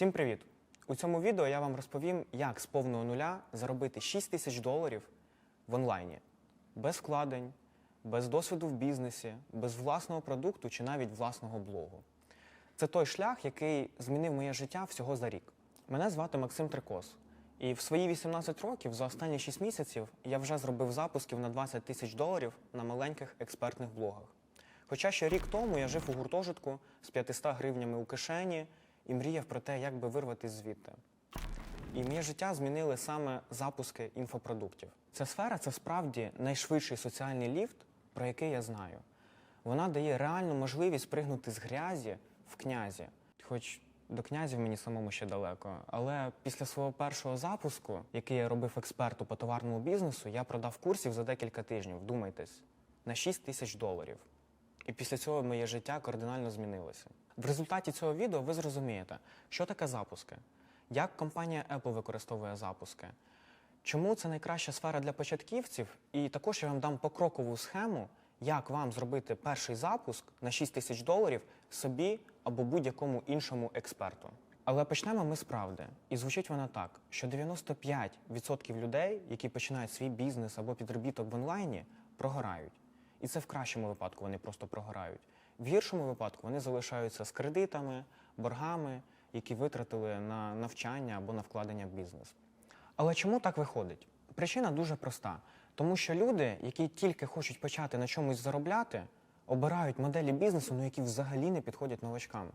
Всім привіт! У цьому відео я вам розповім, як з повного нуля заробити 6 тисяч доларів в онлайні без вкладень, без досвіду в бізнесі, без власного продукту чи навіть власного блогу. Це той шлях, який змінив моє життя всього за рік. Мене звати Максим Трикос. І в свої 18 років за останні 6 місяців я вже зробив запусків на 20 тисяч доларів на маленьких експертних блогах. Хоча ще рік тому я жив у гуртожитку з 500 гривнями у кишені і мріяв про те, як би вирватися звідти. І моє життя змінили саме запуски інфопродуктів. Ця сфера це справді найшвидший соціальний ліфт, про який я знаю. Вона дає реальну можливість пригнути з грязі в князі. Хоч до князів мені самому ще далеко. Але після свого першого запуску, який я робив експерту по товарному бізнесу, я продав курсів за декілька тижнів, вдумайтесь, на 6 тисяч доларів. І після цього моє життя кардинально змінилося. В результаті цього відео ви зрозумієте, що таке запуски, як компанія Apple використовує запуски, чому це найкраща сфера для початківців, і також я вам дам покрокову схему, як вам зробити перший запуск на 6 тисяч доларів собі або будь-якому іншому експерту. Але почнемо ми з правди. І звучить вона так, що 95% людей, які починають свій бізнес або підробіток в онлайні, прогорають. І це в кращому випадку вони просто прогорають. В гіршому випадку вони залишаються з кредитами, боргами, які витратили на навчання або на вкладення в бізнес. Але чому так виходить? Причина дуже проста. Тому що люди, які тільки хочуть почати на чомусь заробляти, обирають моделі бізнесу, ну, які взагалі не підходять новачкам.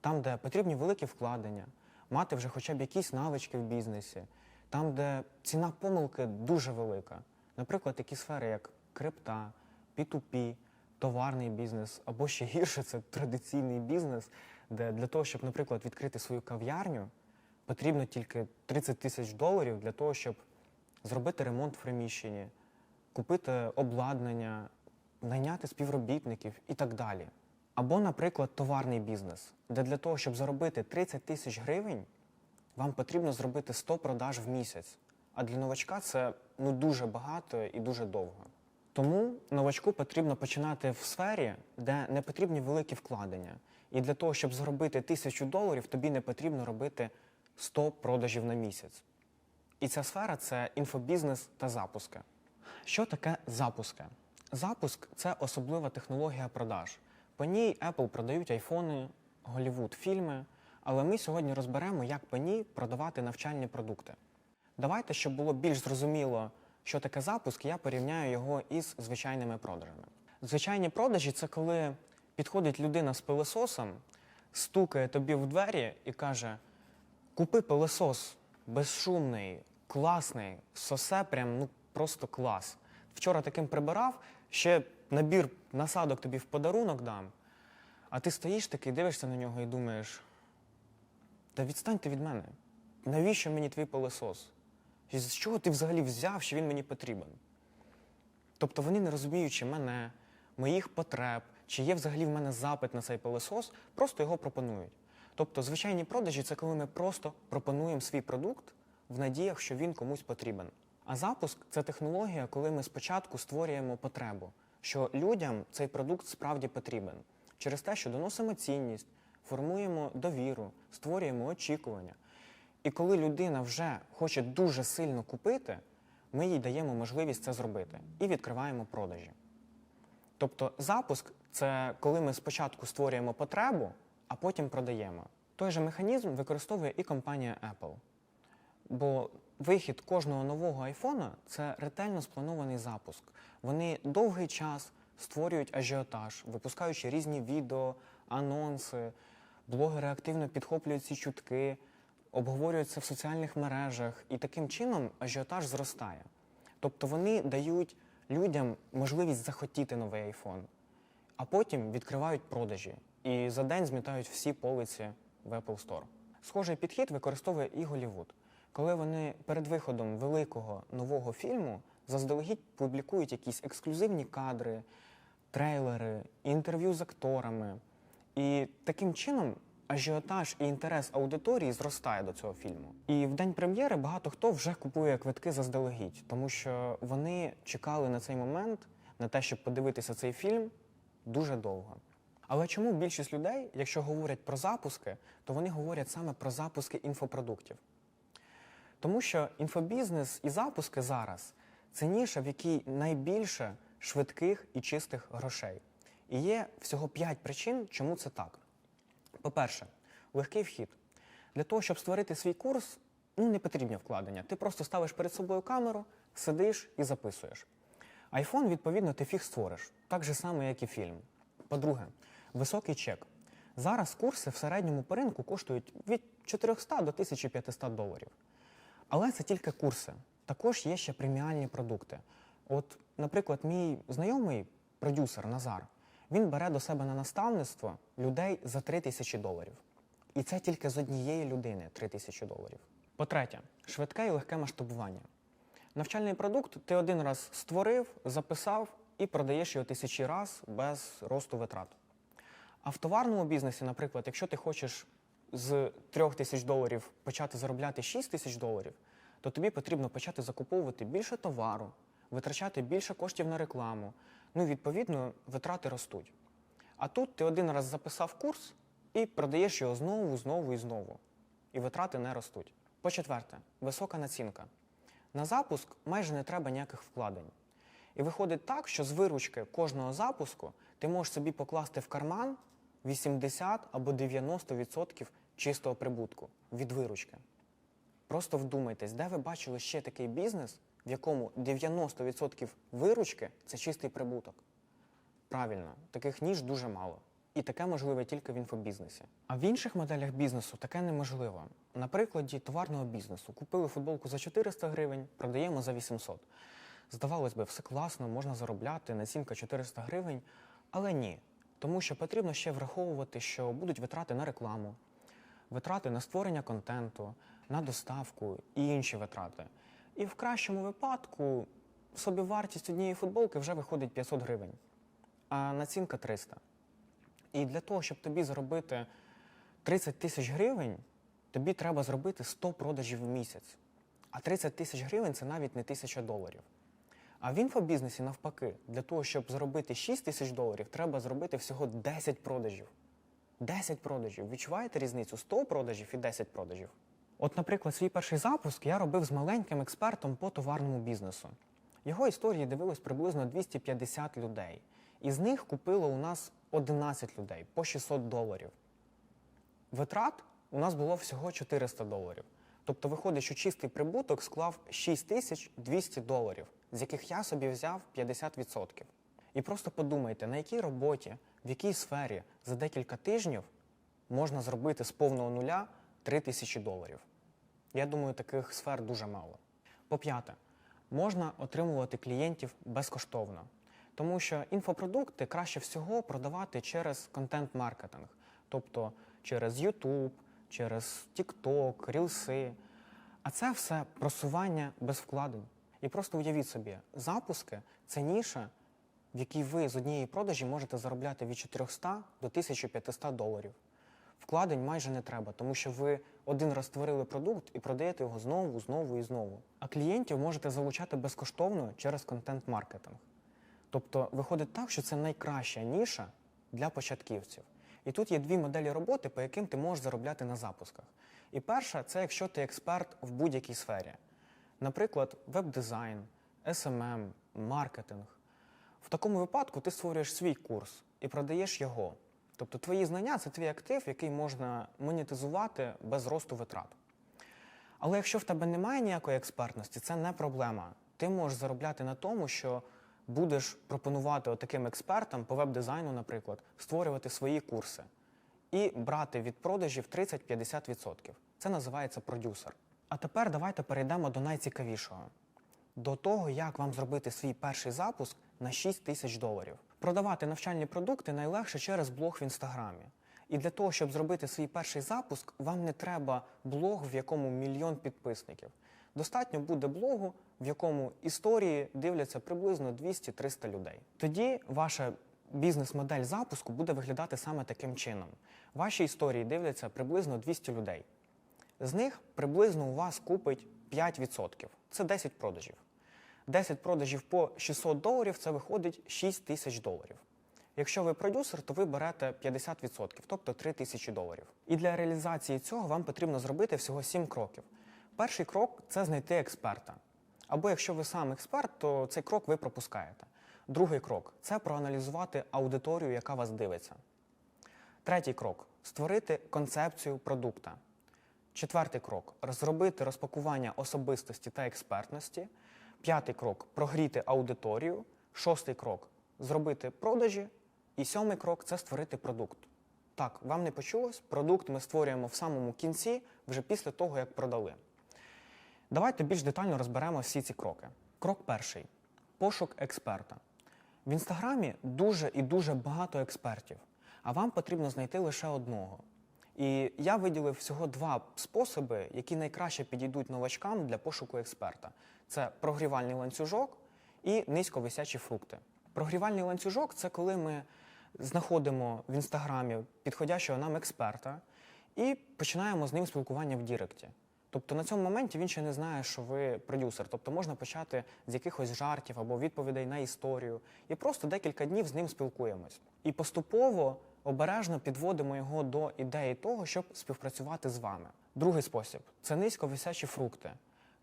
Там, де потрібні великі вкладення, мати вже хоча б якісь навички в бізнесі, там, де ціна помилки дуже велика. Наприклад, такі сфери, як крипта, P2P, товарний бізнес, або ще гірше, це традиційний бізнес, де для того, щоб, наприклад, відкрити свою кав'ярню, потрібно тільки 30 тисяч доларів для того, щоб зробити ремонт в приміщенні, купити обладнання, найняти співробітників і так далі. Або, наприклад, товарний бізнес, де для того, щоб заробити 30 тисяч гривень, вам потрібно зробити 100 продаж в місяць. А для новачка це ну, дуже багато і дуже довго. Тому новачку потрібно починати в сфері, де не потрібні великі вкладення. І для того, щоб заробити тисячу доларів, тобі не потрібно робити 100 продажів на місяць. І ця сфера це інфобізнес та запуски. Що таке запуски? Запуск це особлива технологія продаж. По ній Apple продають айфони, Голлівуд фільми, але ми сьогодні розберемо, як по ній продавати навчальні продукти. Давайте, щоб було більш зрозуміло, що таке запуск, я порівняю його із звичайними продажами. Звичайні продажі це коли підходить людина з пилососом, стукає тобі в двері і каже: Купи пилосос безшумний, класний, сосе прям ну просто клас. Вчора таким прибирав, ще набір насадок тобі в подарунок дам. А ти стоїш такий, дивишся на нього і думаєш: та відстаньте від мене. Навіщо мені твій пилосос? І З чого ти взагалі взяв, що він мені потрібен? Тобто вони, не розуміючи мене, моїх потреб, чи є взагалі в мене запит на цей пилосос, просто його пропонують. Тобто, звичайні продажі це коли ми просто пропонуємо свій продукт в надіях, що він комусь потрібен. А запуск це технологія, коли ми спочатку створюємо потребу, що людям цей продукт справді потрібен. Через те, що доносимо цінність, формуємо довіру, створюємо очікування. І коли людина вже хоче дуже сильно купити, ми їй даємо можливість це зробити і відкриваємо продажі. Тобто запуск це коли ми спочатку створюємо потребу, а потім продаємо. Той же механізм використовує і компанія Apple. Бо вихід кожного нового айфона це ретельно спланований запуск. Вони довгий час створюють ажіотаж, випускаючи різні відео, анонси, блогери активно підхоплюють ці чутки, обговорюють це в соціальних мережах, і таким чином ажіотаж зростає. Тобто вони дають людям можливість захотіти новий айфон, а потім відкривають продажі і за день змітають всі полиці в Apple Store. Схожий підхід використовує і Голлівуд. Коли вони перед виходом великого нового фільму заздалегідь публікують якісь ексклюзивні кадри, трейлери, інтерв'ю з акторами. І таким чином ажіотаж і інтерес аудиторії зростає до цього фільму. І в день прем'єри багато хто вже купує квитки заздалегідь, тому що вони чекали на цей момент, на те, щоб подивитися цей фільм дуже довго. Але чому більшість людей, якщо говорять про запуски, то вони говорять саме про запуски інфопродуктів? Тому що інфобізнес і запуски зараз це ніша, в якій найбільше швидких і чистих грошей. І є всього 5 причин, чому це так. По-перше, легкий вхід. Для того, щоб створити свій курс, ну не потрібні вкладення. Ти просто ставиш перед собою камеру, сидиш і записуєш. Айфон, відповідно, ти фіг створиш, так же само, як і фільм. По-друге, високий чек. Зараз курси в середньому по ринку коштують від 400 до 1500 доларів. Але це тільки курси. Також є ще преміальні продукти. От, наприклад, мій знайомий продюсер Назар, він бере до себе на наставництво людей за 3 тисячі доларів. І це тільки з однієї людини 3 тисячі доларів. По-третє, швидке і легке масштабування. Навчальний продукт ти один раз створив, записав і продаєш його тисячі раз без росту витрат. А в товарному бізнесі, наприклад, якщо ти хочеш з 3 тисяч доларів почати заробляти 6 тисяч доларів, то тобі потрібно почати закуповувати більше товару, витрачати більше коштів на рекламу. Ну, відповідно, витрати ростуть. А тут ти один раз записав курс і продаєш його знову, знову і знову. І витрати не ростуть. По-четверте, висока націнка. На запуск майже не треба ніяких вкладень. І виходить так, що з виручки кожного запуску ти можеш собі покласти в карман 80 або 90% чистого прибутку від виручки. Просто вдумайтесь, де ви бачили ще такий бізнес, в якому 90% виручки це чистий прибуток. Правильно, таких ніж дуже мало. І таке можливе тільки в інфобізнесі. А в інших моделях бізнесу таке неможливо. На прикладі товарного бізнесу купили футболку за 400 гривень, продаємо за 800. Здавалось би, все класно, можна заробляти, націнка 400 гривень, але ні. Тому що потрібно ще враховувати, що будуть витрати на рекламу, витрати на створення контенту, на доставку і інші витрати. І в кращому випадку собівартість однієї футболки вже виходить 500 гривень, а націнка 300. І для того, щоб тобі заробити 30 тисяч гривень, тобі треба зробити 100 продажів в місяць. А 30 тисяч гривень це навіть не тисяча доларів. А в інфобізнесі навпаки, для того, щоб заробити 6 тисяч доларів, треба зробити всього 10 продажів. 10 продажів. Відчуваєте різницю? 100 продажів і 10 продажів. От, наприклад, свій перший запуск я робив з маленьким експертом по товарному бізнесу. Його історії дивилось приблизно 250 людей. Із них купило у нас 11 людей по 600 доларів. Витрат у нас було всього 400 доларів. Тобто виходить, що чистий прибуток склав 6200 доларів, з яких я собі взяв 50%. І просто подумайте, на якій роботі, в якій сфері за декілька тижнів можна зробити з повного нуля 3000 доларів. Я думаю, таких сфер дуже мало. По-п'яте, можна отримувати клієнтів безкоштовно. Тому що інфопродукти краще всього продавати через контент-маркетинг, тобто через YouTube, через TikTok, рілси. А це все просування без вкладень. І просто уявіть собі, запуски це ніша, в якій ви з однієї продажі можете заробляти від 400 до 1500 доларів. Вкладень майже не треба, тому що ви один раз створили продукт і продаєте його знову, знову і знову. А клієнтів можете залучати безкоштовно через контент-маркетинг. Тобто виходить так, що це найкраща ніша для початківців. І тут є дві моделі роботи, по яким ти можеш заробляти на запусках. І перша це якщо ти експерт в будь-якій сфері. Наприклад, веб-дизайн, SMM, маркетинг. В такому випадку ти створюєш свій курс і продаєш його. Тобто твої знання це твій актив, який можна монетизувати без росту витрат. Але якщо в тебе немає ніякої експертності, це не проблема. Ти можеш заробляти на тому, що будеш пропонувати таким експертам по веб-дизайну, наприклад, створювати свої курси і брати від продажів 30-50%. Це називається продюсер. А тепер давайте перейдемо до найцікавішого до того, як вам зробити свій перший запуск на 6 тисяч доларів. Продавати навчальні продукти найлегше через блог в інстаграмі. І для того, щоб зробити свій перший запуск, вам не треба блог, в якому мільйон підписників. Достатньо буде блогу, в якому історії дивляться приблизно 200-300 людей. Тоді ваша бізнес-модель запуску буде виглядати саме таким чином. Ваші історії дивляться приблизно 200 людей. З них приблизно у вас купить 5%. Це 10 продажів. 10 продажів по 600 доларів це виходить 6 тисяч доларів. Якщо ви продюсер, то ви берете 50%, тобто 3 тисячі доларів. І для реалізації цього вам потрібно зробити всього 7 кроків. Перший крок це знайти експерта. Або якщо ви сам експерт, то цей крок ви пропускаєте. Другий крок це проаналізувати аудиторію, яка вас дивиться. Третій крок створити концепцію продукта. Четвертий крок розробити розпакування особистості та експертності. П'ятий крок прогріти аудиторію. Шостий крок зробити продажі. І сьомий крок це створити продукт. Так, вам не почулось, продукт ми створюємо в самому кінці, вже після того, як продали. Давайте більш детально розберемо всі ці кроки. Крок перший пошук експерта. В інстаграмі дуже і дуже багато експертів, а вам потрібно знайти лише одного. І я виділив всього два способи, які найкраще підійдуть новачкам для пошуку експерта: це прогрівальний ланцюжок і низьковисячі фрукти. Прогрівальний ланцюжок це коли ми знаходимо в інстаграмі підходящого нам експерта і починаємо з ним спілкування в Діректі. Тобто на цьому моменті він ще не знає, що ви продюсер. Тобто можна почати з якихось жартів або відповідей на історію, і просто декілька днів з ним спілкуємось. І поступово обережно підводимо його до ідеї того, щоб співпрацювати з вами. Другий спосіб це низьковисячі фрукти.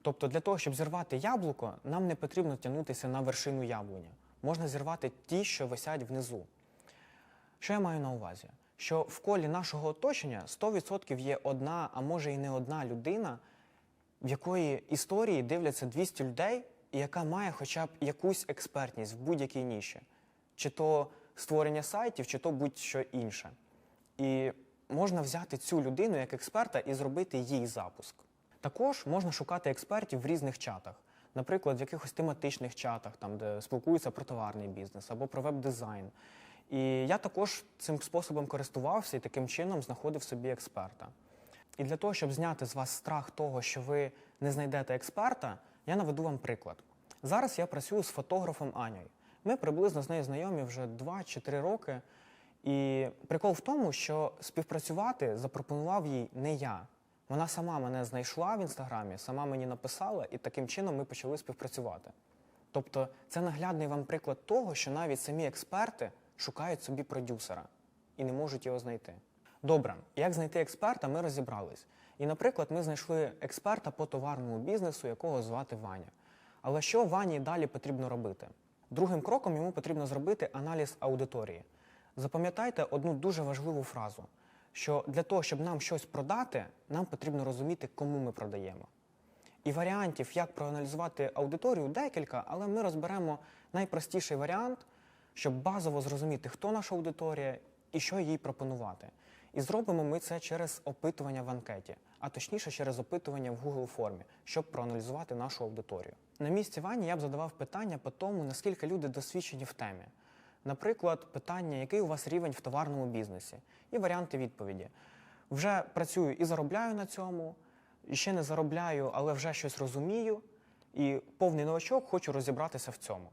Тобто, для того, щоб зірвати яблуко, нам не потрібно тягнутися на вершину яблуня. Можна зірвати ті, що висять внизу. Що я маю на увазі? Що в колі нашого оточення 100% є одна, а може і не одна людина, в якої історії дивляться 200 людей, і яка має хоча б якусь експертність в будь-якій ніші, чи то створення сайтів, чи то будь-що інше. І можна взяти цю людину як експерта і зробити їй запуск. Також можна шукати експертів в різних чатах, наприклад, в якихось тематичних чатах, там, де спілкуються про товарний бізнес або про веб-дизайн. І я також цим способом користувався і таким чином знаходив собі експерта. І для того, щоб зняти з вас страх того, що ви не знайдете експерта, я наведу вам приклад. Зараз я працюю з фотографом Анею. Ми приблизно з нею знайомі вже 2 чи 3 роки. І прикол в тому, що співпрацювати запропонував їй не я. Вона сама мене знайшла в інстаграмі, сама мені написала, і таким чином ми почали співпрацювати. Тобто, це наглядний вам приклад того, що навіть самі експерти шукають собі продюсера і не можуть його знайти. Добре, як знайти експерта, ми розібрались. І, наприклад, ми знайшли експерта по товарному бізнесу, якого звати Ваня. Але що Вані далі потрібно робити? Другим кроком йому потрібно зробити аналіз аудиторії. Запам'ятайте одну дуже важливу фразу: що для того, щоб нам щось продати, нам потрібно розуміти, кому ми продаємо. І варіантів, як проаналізувати аудиторію, декілька, але ми розберемо найпростіший варіант, щоб базово зрозуміти, хто наша аудиторія і що їй пропонувати. І зробимо ми це через опитування в анкеті, а точніше через опитування в Google формі, щоб проаналізувати нашу аудиторію. На місці Вані я б задавав питання по тому, наскільки люди досвідчені в темі. Наприклад, питання, який у вас рівень в товарному бізнесі, і варіанти відповіді. Вже працюю і заробляю на цьому, і ще не заробляю, але вже щось розумію. І повний новачок хочу розібратися в цьому.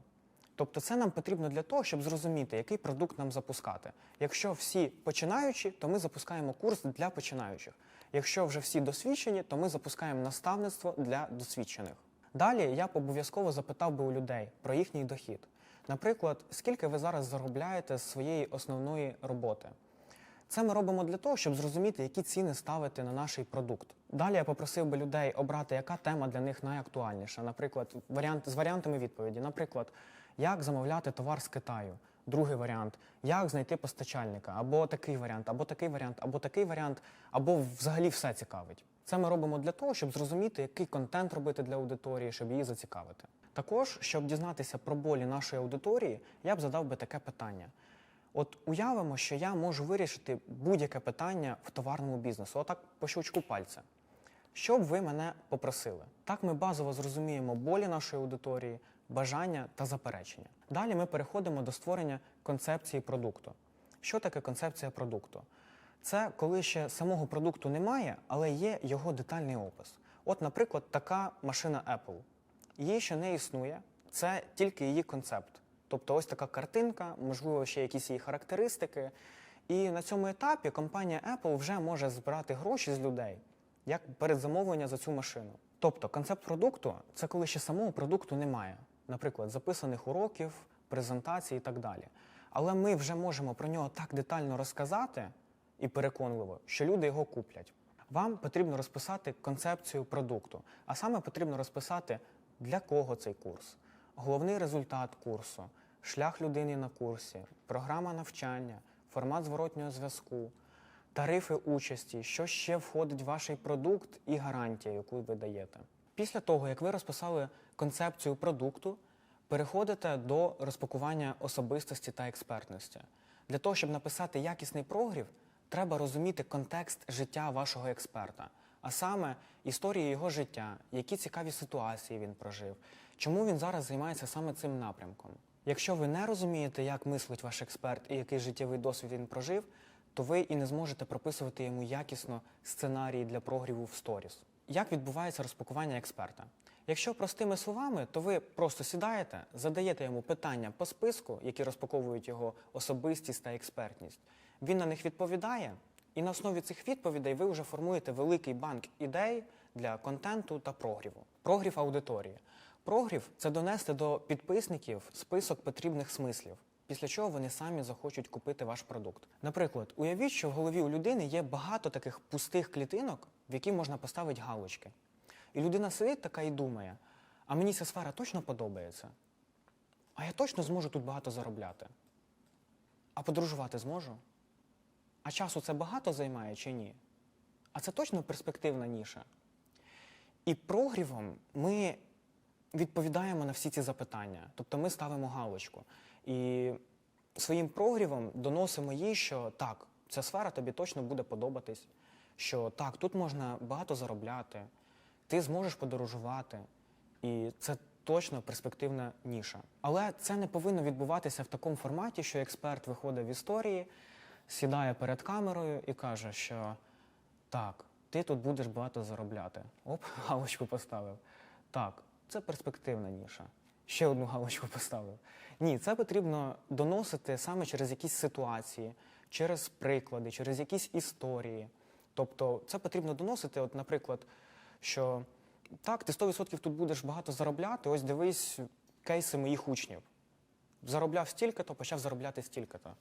Тобто, це нам потрібно для того, щоб зрозуміти, який продукт нам запускати. Якщо всі починаючі, то ми запускаємо курс для починаючих. Якщо вже всі досвідчені, то ми запускаємо наставництво для досвідчених. Далі я б обов'язково запитав би у людей про їхній дохід. Наприклад, скільки ви зараз заробляєте з своєї основної роботи? Це ми робимо для того, щоб зрозуміти, які ціни ставити на наш продукт. Далі я попросив би людей обрати, яка тема для них найактуальніша. Наприклад, варіант з варіантами відповіді. Наприклад, як замовляти товар з Китаю. Другий варіант як знайти постачальника, або такий варіант, або такий варіант, або такий варіант, або взагалі все цікавить. Це ми робимо для того, щоб зрозуміти, який контент робити для аудиторії, щоб її зацікавити. Також, щоб дізнатися про болі нашої аудиторії, я б задав би таке питання. От уявимо, що я можу вирішити будь-яке питання в товарному бізнесу, отак по щелчку пальця. Що б ви мене попросили? Так ми базово зрозуміємо болі нашої аудиторії, бажання та заперечення. Далі ми переходимо до створення концепції продукту. Що таке концепція продукту? Це коли ще самого продукту немає, але є його детальний опис. От, наприклад, така машина Apple. Її ще не існує, це тільки її концепт. Тобто ось така картинка, можливо, ще якісь її характеристики. І на цьому етапі компанія Apple вже може збирати гроші з людей як передзамовлення за цю машину. Тобто концепт продукту це коли ще самого продукту немає, наприклад, записаних уроків, презентацій і так далі. Але ми вже можемо про нього так детально розказати і переконливо, що люди його куплять. Вам потрібно розписати концепцію продукту, а саме потрібно розписати, для кого цей курс, головний результат курсу, шлях людини на курсі, програма навчання, формат зворотнього зв'язку, тарифи участі, що ще входить в ваш продукт і гарантія, яку ви даєте. Після того, як ви розписали концепцію продукту, переходите до розпакування особистості та експертності. Для того, щоб написати якісний прогрів, треба розуміти контекст життя вашого експерта, а саме історію його життя, які цікаві ситуації він прожив, чому він зараз займається саме цим напрямком. Якщо ви не розумієте, як мислить ваш експерт і який життєвий досвід він прожив, то ви і не зможете прописувати йому якісно сценарії для прогріву в сторіс. Як відбувається розпакування експерта? Якщо простими словами, то ви просто сідаєте, задаєте йому питання по списку, які розпаковують його особистість та експертність. Він на них відповідає, і на основі цих відповідей ви вже формуєте великий банк ідей для контенту та прогріву. Прогрів аудиторії. Прогрів це донести до підписників список потрібних смислів, після чого вони самі захочуть купити ваш продукт. Наприклад, уявіть, що в голові у людини є багато таких пустих клітинок, в які можна поставити галочки. І людина сидить така і думає: а мені ця сфера точно подобається? А я точно зможу тут багато заробляти? А подорожувати зможу? А часу це багато займає чи ні? А це точно перспективна ніша. І прогрівом ми відповідаємо на всі ці запитання. Тобто ми ставимо галочку. І своїм прогрівом доносимо їй, що так, ця сфера тобі точно буде подобатись, що так, тут можна багато заробляти, ти зможеш подорожувати, і це точно перспективна ніша. Але це не повинно відбуватися в такому форматі, що експерт виходить в історії, сідає перед камерою і каже, що так, ти тут будеш багато заробляти. Оп, галочку поставив. Так, це перспективна ніша. Ще одну галочку поставив. Ні, це потрібно доносити саме через якісь ситуації, через приклади, через якісь історії. Тобто, це потрібно доносити, от, наприклад, що так, ти 100% тут будеш багато заробляти. Ось дивись кейси моїх учнів. Заробляв стільки-то, почав заробляти стільки-то.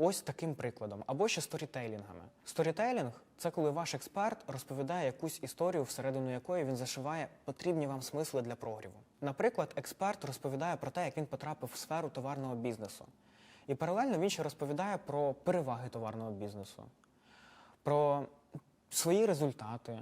Ось таким прикладом. Або ще сторітейлінгами. Сторітейлінг це коли ваш експерт розповідає якусь історію, всередину якої він зашиває потрібні вам смисли для прогріву. Наприклад, експерт розповідає про те, як він потрапив в сферу товарного бізнесу. І паралельно він ще розповідає про переваги товарного бізнесу, про свої результати,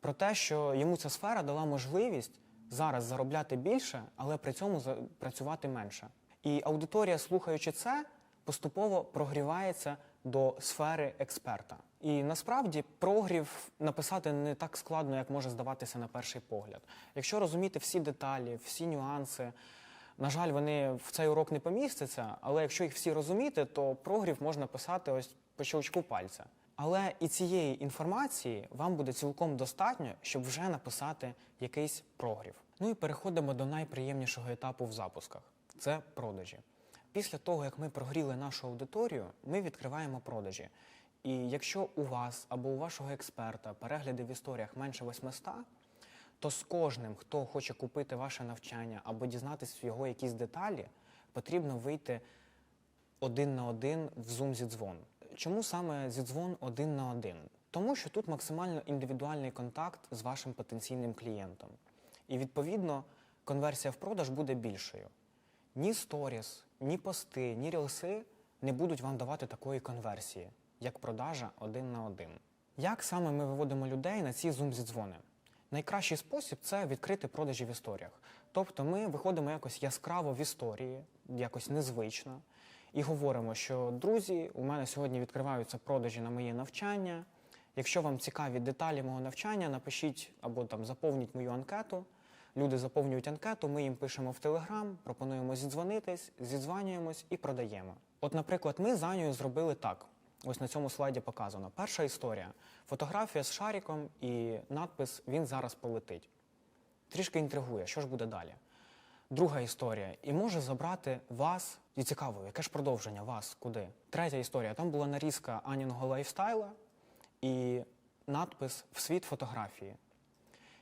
про те, що йому ця сфера дала можливість зараз заробляти більше, але при цьому працювати менше. І аудиторія, слухаючи це, поступово прогрівається до сфери експерта. І насправді прогрів написати не так складно, як може здаватися на перший погляд. Якщо розуміти всі деталі, всі нюанси, на жаль, вони в цей урок не помістяться, але якщо їх всі розуміти, то прогрів можна писати ось по щелчку пальця. Але і цієї інформації вам буде цілком достатньо, щоб вже написати якийсь прогрів. Ну і переходимо до найприємнішого етапу в запусках це продажі. Після того, як ми прогріли нашу аудиторію, ми відкриваємо продажі. І якщо у вас або у вашого експерта перегляди в історіях менше 800, то з кожним, хто хоче купити ваше навчання або дізнатися його якісь деталі, потрібно вийти один на один в Zoom зідзвон. Чому саме зідзвон один на один? Тому що тут максимально індивідуальний контакт з вашим потенційним клієнтом. І відповідно конверсія в продаж буде більшою. Ні сторіс, ні пости, ні рілси не будуть вам давати такої конверсії, як продажа один на один. Як саме ми виводимо людей на ці зум-зідзвони? Найкращий спосіб це відкрити продажі в історіях. Тобто ми виходимо якось яскраво в історії, якось незвично, і говоримо, що друзі, у мене сьогодні відкриваються продажі на моє навчання. Якщо вам цікаві деталі мого навчання, напишіть або там заповніть мою анкету. Люди заповнюють анкету, ми їм пишемо в Телеграм, пропонуємо зідзвонитись, зідзванюємось і продаємо. От, наприклад, ми з Анею зробили так. Ось на цьому слайді показано. Перша історія: фотографія з шариком і надпис Він зараз полетить. Трішки інтригує, що ж буде далі. Друга історія. І може забрати вас. І цікаво, яке ж продовження вас куди? Третя історія. Там була нарізка Аніного лайфстайла і надпис в світ фотографії.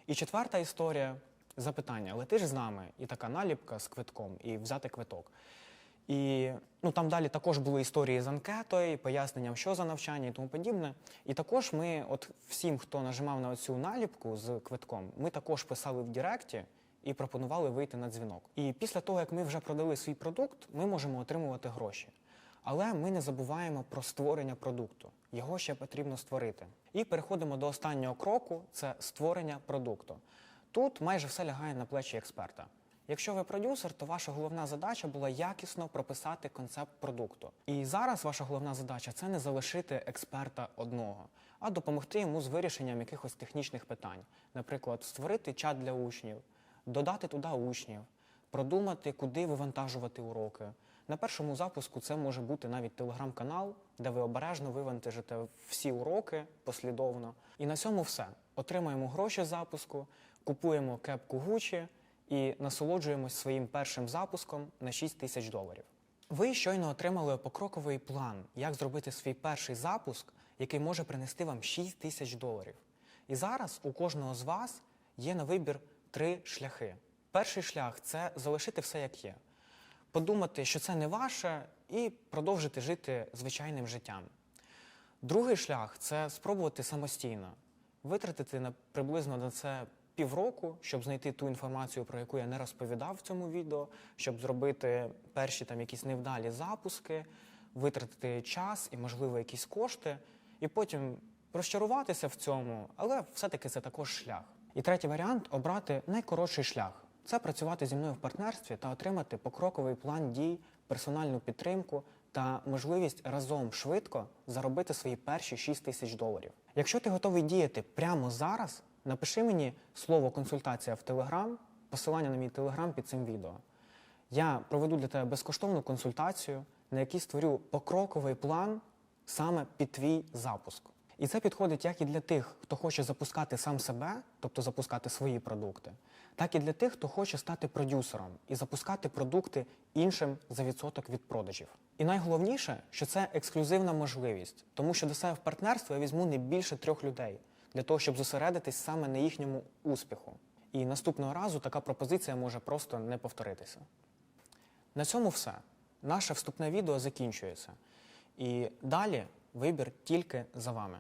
І четверта історія запитання: летиш з нами, і така наліпка з квитком, і взяти квиток. І ну, там далі також були історії з анкетою, поясненням, що за навчання і тому подібне. І також ми, от всім, хто нажимав на цю наліпку з квитком, ми також писали в Директі і пропонували вийти на дзвінок. І після того, як ми вже продали свій продукт, ми можемо отримувати гроші. Але ми не забуваємо про створення продукту. Його ще потрібно створити. І переходимо до останнього кроку це створення продукту. Тут майже все лягає на плечі експерта. Якщо ви продюсер, то ваша головна задача була якісно прописати концепт продукту. І зараз ваша головна задача це не залишити експерта одного, а допомогти йому з вирішенням якихось технічних питань. Наприклад, створити чат для учнів, додати туди учнів, продумати, куди вивантажувати уроки. На першому запуску це може бути навіть телеграм-канал, де ви обережно вивантажите всі уроки послідовно. І на цьому все. Отримаємо гроші запуску, купуємо кепку Gucci і насолоджуємось своїм першим запуском на 6 тисяч доларів. Ви щойно отримали покроковий план, як зробити свій перший запуск, який може принести вам 6 тисяч доларів. І зараз у кожного з вас є на вибір три шляхи. Перший шлях це залишити все як є, подумати, що це не ваше, і продовжити жити звичайним життям. Другий шлях це спробувати самостійно, витратити на приблизно на це півроку, щоб знайти ту інформацію, про яку я не розповідав в цьому відео, щоб зробити перші там якісь невдалі запуски, витратити час і, можливо, якісь кошти, і потім розчаруватися в цьому, але все-таки це також шлях. І третій варіант обрати найкоротший шлях це працювати зі мною в партнерстві та отримати покроковий план дій, персональну підтримку та можливість разом швидко заробити свої перші 6 тисяч доларів. Якщо ти готовий діяти прямо зараз, напиши мені слово консультація в Телеграм, посилання на мій телеграм під цим відео. Я проведу для тебе безкоштовну консультацію, на якій створю покроковий план саме під твій запуск. І це підходить як і для тих, хто хоче запускати сам себе, тобто запускати свої продукти, так і для тих, хто хоче стати продюсером і запускати продукти іншим за відсоток від продажів. І найголовніше, що це ексклюзивна можливість, тому що до себе в партнерство я візьму не більше трьох людей для того, щоб зосередитись саме на їхньому успіху. І наступного разу така пропозиція може просто не повторитися. На цьому все. Наше вступне відео закінчується. І далі вибір тільки за вами.